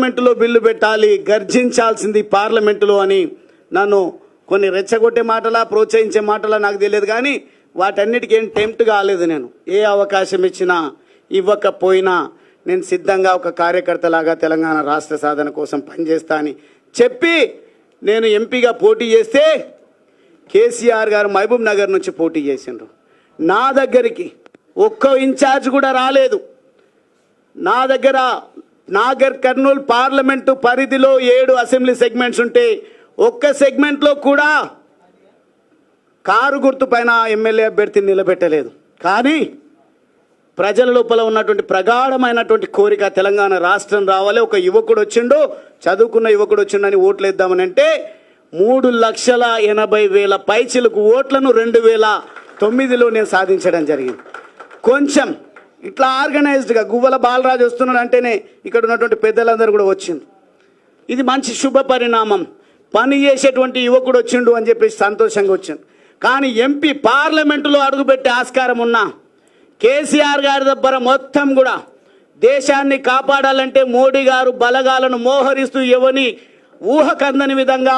పార్లమెంటులో బిల్లు పెట్టాలి గర్జించాల్సింది పార్లమెంటులో అని నన్ను కొన్ని రెచ్చగొట్టే మాటలా ప్రోత్సహించే మాటలా నాకు తెలియదు కానీ వాటన్నిటికీ ఏం టెంప్ట్ కాలేదు నేను. ఏ అవకాశం ఇచ్చినా ఇవ్వకపోయినా నేను సిద్ధంగా ఒక కార్యకర్తలాగా తెలంగాణ రాష్ట్ర సాధన కోసం పనిచేస్తా అని చెప్పి నేను ఎంపీగా పోటీ చేస్తే కేసీఆర్ గారు మహబూబ్ నగర్ నుంచి పోటీ చేసిండ్రు. నా దగ్గరికి ఒక్క ఇన్ఛార్జ్ కూడా రాలేదు. నా దగ్గర నాగర్ కర్నూలు పార్లమెంటు పరిధిలో ఏడు అసెంబ్లీ సెగ్మెంట్స్ ఉంటే ఒక్క సెగ్మెంట్లో కూడా కారు గుర్తు పైన ఎమ్మెల్యే అభ్యర్థిని నిలబెట్టలేదు. కానీ ప్రజల లోపల ఉన్నటువంటి ప్రగాఢమైనటువంటి కోరిక తెలంగాణ రాష్ట్రం రావాలి. ఒక యువకుడు వచ్చిండు చదువుకున్న యువకుడు వచ్చిండని ఓట్లు వేద్దామని అంటే మూడు లక్షల ఎనభై వేల పైచిలకు ఓట్లను రెండు వేల తొమ్మిదిలో నేను సాధించడం జరిగింది. కొంచెం ఇట్లా ఆర్గనైజ్డ్గా గువ్వల బాలరాజు వస్తున్నాడు అంటేనే ఇక్కడ ఉన్నటువంటి పెద్దలందరూ కూడా వచ్చింది ఇది మంచి శుభ పరిణామం. పని చేసేటువంటి యువకుడు వచ్చిండు అని చెప్పేసి సంతోషంగా వచ్చింది. కానీ ఎంపీ పార్లమెంటులో అడుగుపెట్టే ఆస్కారం ఉన్నా కేసీఆర్ గారి దగ్గర మొత్తం కూడా దేశాన్ని కాపాడాలంటే మోడీ గారు బలగాలను మోహరిస్తూ ఎవని ఊహకందని విధంగా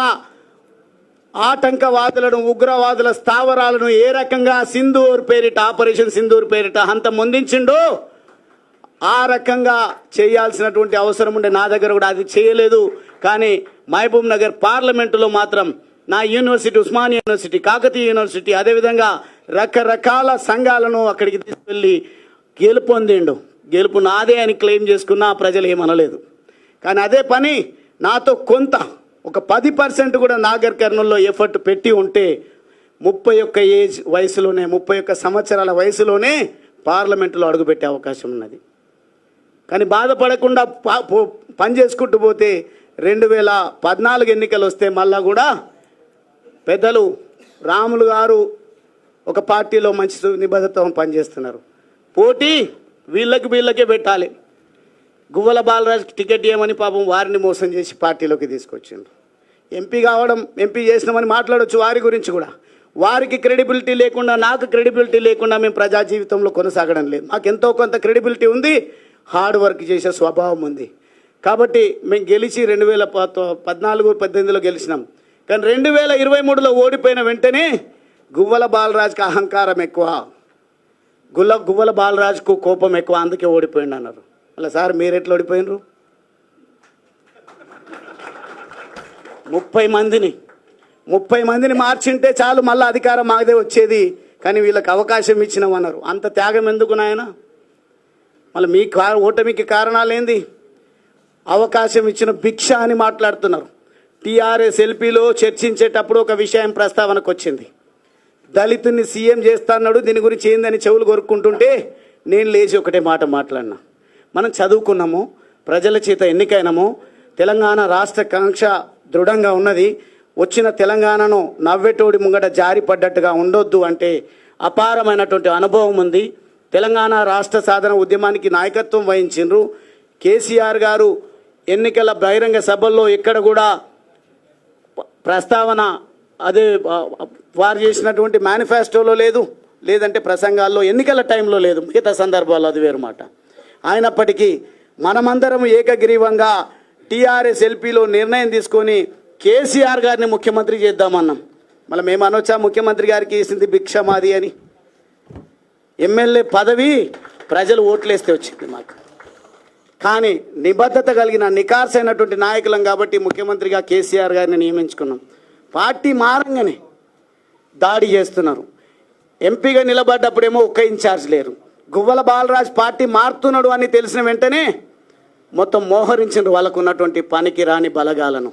ఆటంకవాదులను ఉగ్రవాదుల స్థావరాలను ఏ రకంగా సింధూర్ పేరిట ఆపరేషన్ సింధూర్ పేరిట అంత ముందించిండో ఆ రకంగా చేయాల్సినటువంటి అవసరం ఉండే నా దగ్గర కూడా అది చేయలేదు. కానీ మహబూబ్ నగర్ పార్లమెంటులో మాత్రం నా university Osman university Kakatiya university అదేవిధంగా రకరకాల సంఘాలను అక్కడికి తీసుకెళ్ళి గెలుపొందిండు. గెలుపు నాదే అని క్లెయిమ్ చేసుకున్నా ప్రజలు ఏమనలేదు. కానీ అదే పని నాతో కొంత ఒక పది పర్సెంట్ కూడా నాగర్ కర్నూల్లో ఎఫర్ట్ పెట్టి ఉంటే ముప్పై ఒక్క ఏజ్ వయసులోనే ముప్పై ఒక్క సంవత్సరాల వయసులోనే పార్లమెంటులో అడుగుపెట్టే అవకాశం ఉన్నది. కానీ బాధపడకుండా పని చేసుకుంటూ పోతే రెండు వేల పద్నాలుగు ఎన్నికలు వస్తే మళ్ళా కూడా పెద్దలు రాములు గారు ఒక పార్టీలో మంచి నిబద్ధత పనిచేస్తున్నారు. పోటీ వీళ్ళకి వీళ్ళకే పెట్టాలి. గువ్వల బాలరాజ్ టికెట్ ఇవ్వమని పాపం వారిని మోసం చేసి పార్టీలోకి తీసుకొచ్చిండ్రు. ఎంపీ కావడం ఎంపీ చేసినామని మాట్లాడొచ్చు వారి గురించి కూడా. వారికి క్రెడిబిలిటీ లేకుండా నాకు క్రెడిబిలిటీ లేకుండా మేము ప్రజా జీవితంలో కొనసాగడం లేదు. మాకు ఎంతో కొంత క్రెడిబిలిటీ ఉంది హార్డ్ వర్క్ చేసే స్వభావం ఉంది. కాబట్టి మేము గెలిచి రెండు వేల పద్నాలుగు పద్దెనిమిదిలో గెలిచినాం. కానీ రెండు వేల ఇరవై మూడులో ఓడిపోయిన వెంటనే గువ్వల బాలరాజ్కి అహంకారం ఎక్కువ. గుల్ల గువ్వల బాలరాజుకు కోపం ఎక్కువ అందుకే ఓడిపోయిండు అన్నారు అలా సార్ మీరు ఎట్లా ఓడిపోయినరు? ముప్పై మందిని ముప్పై మందిని మార్చింటే చాలు మళ్ళీ అధికారం మాదే వచ్చేది. కానీ వీళ్ళకి అవకాశం ఇచ్చినామన్నారు. అంత త్యాగం ఎందుకు నాయన? మళ్ళీ మీ కా ఓటమికి కారణాలు ఏంది అవకాశం ఇచ్చిన భిక్ష అని మాట్లాడుతున్నారు. టీఆర్ఎస్ ఎల్పీలో చర్చించేటప్పుడు ఒక విషయం ప్రస్తావనకు వచ్చింది. దళితుని సీఎం చేస్తాన్నాడు దీని గురించి ఏందని చెవులు కొరుక్కుంటుంటే నేను లేచి ఒకటే మాట మాట్లాడినా. మనం చదువుకున్నాము ప్రజల చేత ఎన్నికైనము తెలంగాణ రాష్ట్ర కాంక్ష దృఢంగా ఉన్నది వచ్చిన తెలంగాణను నవ్వెటోడి ముంగట జారి పడ్డట్టుగా ఉండొద్దు అంటే అపారమైనటువంటి అనుభవం ఉంది. తెలంగాణ రాష్ట్ర సాధన ఉద్యమానికి నాయకత్వం వహించిండ్రు. కేసీఆర్ గారు ఎన్నికల బహిరంగ సభల్లో ఎక్కడ కూడా ప్రస్తావన అదే వారు చేసినటువంటి మేనిఫెస్టోలో లేదు లేదంటే ప్రసంగాల్లో ఎన్నికల టైంలో లేదు. మిగతా సందర్భాల్లో అది వేరు మాట అయినప్పటికీ మనమందరం ఏకగ్రీవంగా టీఆర్ఎస్ ఎల్పీలో నిర్ణయం తీసుకొని కేసీఆర్ గారిని ముఖ్యమంత్రి చేద్దామన్నాం. మళ్ళీ మేము అనొచ్చా ముఖ్యమంత్రి గారికి ఇస్తుంది భిక్ష మాది అని? ఎమ్మెల్యే పదవి ప్రజలు ఓట్లేస్తే వచ్చింది మాకు. కానీ నిబద్ధత కలిగిన నికార్సైనటువంటి నాయకులం కాబట్టి ముఖ్యమంత్రిగా కేసీఆర్ గారిని నియమించుకున్నాం. పార్టీ మారంగానే దాడి చేస్తున్నారు. ఎంపీగా నిలబడ్డప్పుడేమో ఒక్క ఇన్ఛార్జ్ లేరు. గువ్వల బాలరాజ్ పార్టీ మారుతున్నాడు అని తెలిసిన వెంటనే మొత్తం మోహరించారు వాళ్ళకు ఉన్నటువంటి పనికి రాని బలగాలను.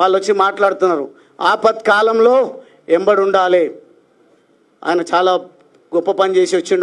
వాళ్ళు వచ్చి మాట్లాడుతున్నారు. ఆపత్ కాలంలో ఎంబడి ఉండాలి. ఆయన చాలా గొప్ప పని చేసి వచ్చిండు.